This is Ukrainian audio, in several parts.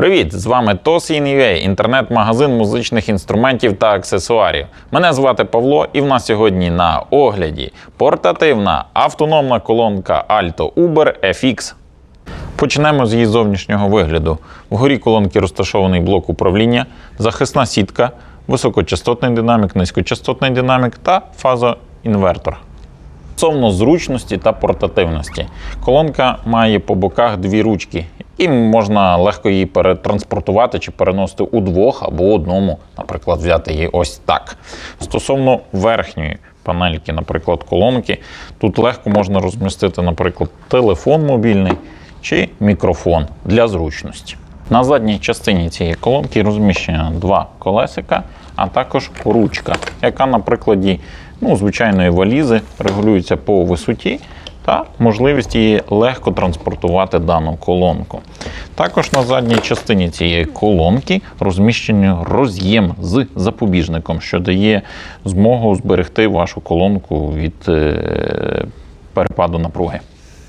Привіт! З вами TOS.IN.UA, інтернет-магазин музичних інструментів та аксесуарів. Мене звати Павло, і в нас сьогодні на огляді портативна автономна колонка Alto Uber FX. Почнемо з її зовнішнього вигляду. Вгорі колонки розташований блок управління, захисна сітка, високочастотний динамік, низькочастотний динамік та фазоінвертор. Стосовно зручності та портативності. Колонка має по боках дві ручки, і можна легко її перетранспортувати чи переносити у двох або одному, наприклад, взяти її ось так. Стосовно верхньої панельки, наприклад, колонки, тут легко можна розмістити, наприклад, телефон мобільний чи мікрофон для зручності. На задній частині цієї колонки розміщено два колесика, а також ручка, яка на прикладі ну, звичайної валізи регулюється по висоті та можливість її легко транспортувати дану колонку. Також на задній частині цієї колонки розміщений роз'єм з запобіжником, що дає змогу зберегти вашу колонку від е, перепаду напруги.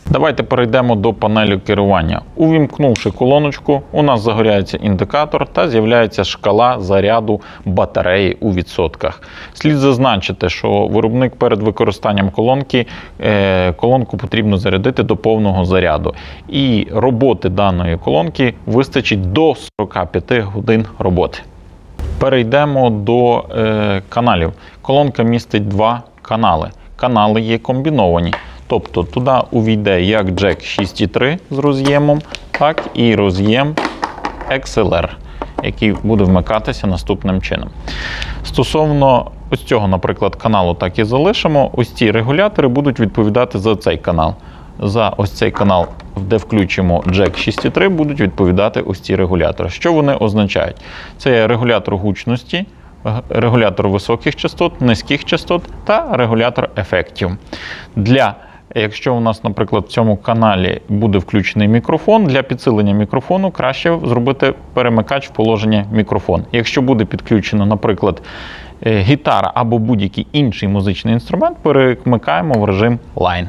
Давайте перейдемо до панелі керування. Увімкнувши колоночку, у нас загоряється індикатор та з'являється шкала заряду батареї у відсотках. Слід зазначити, що виробник перед використанням колонки е, колонку потрібно зарядити до повного заряду. І роботи даної колонки вистачить до 45 годин роботи. Перейдемо до е, каналів. Колонка містить два канали. Канали є комбіновані. Тобто туди увійде як джек 6.3 з роз'ємом, так і роз'єм XLR, який буде вмикатися наступним чином. Стосовно ось цього, наприклад, каналу, так і залишимо. Ось ці регулятори будуть відповідати за цей канал. За ось цей канал, де включимо джек 6.3, будуть відповідати ось ці регулятори. Що вони означають? Це є регулятор гучності, регулятор високих частот, низьких частот та регулятор ефектів. Для Якщо у нас, наприклад, в цьому каналі буде включений мікрофон, для підсилення мікрофону краще зробити перемикач в положення мікрофон. Якщо буде підключено, наприклад, е, гітара або будь-який інший музичний інструмент, перемикаємо в режим Line.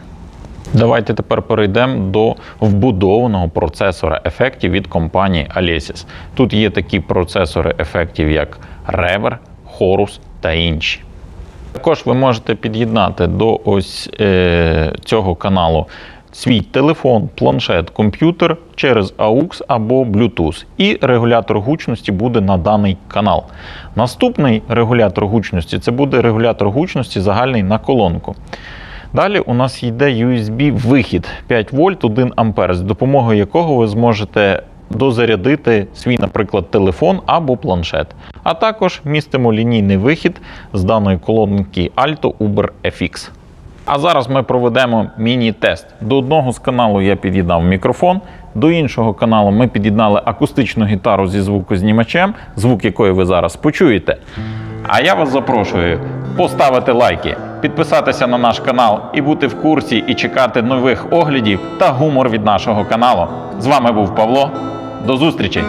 Давайте тепер перейдемо до вбудованого процесора ефектів від компанії Alesis. Тут є такі процесори ефектів, як Rever, Horus та інші. Також ви можете під'єднати до ось е, цього каналу свій телефон, планшет, комп'ютер через AUX або Bluetooth. І регулятор гучності буде на даний канал. Наступний регулятор гучності це буде регулятор гучності загальний на колонку. Далі у нас йде USB-вихід 5 вольт 1 ампер, з допомогою якого ви зможете дозарядити свій, наприклад, телефон або планшет. А також містимо лінійний вихід з даної колонки Alto Uber FX. А зараз ми проведемо міні-тест. До одного з каналу я під'єднав мікрофон, до іншого каналу ми під'єднали акустичну гітару зі звукознімачем, звук якої ви зараз почуєте. А я вас запрошую поставити лайки, підписатися на наш канал і бути в курсі і чекати нових оглядів та гумор від нашого каналу. З вами був Павло. До зустрічі!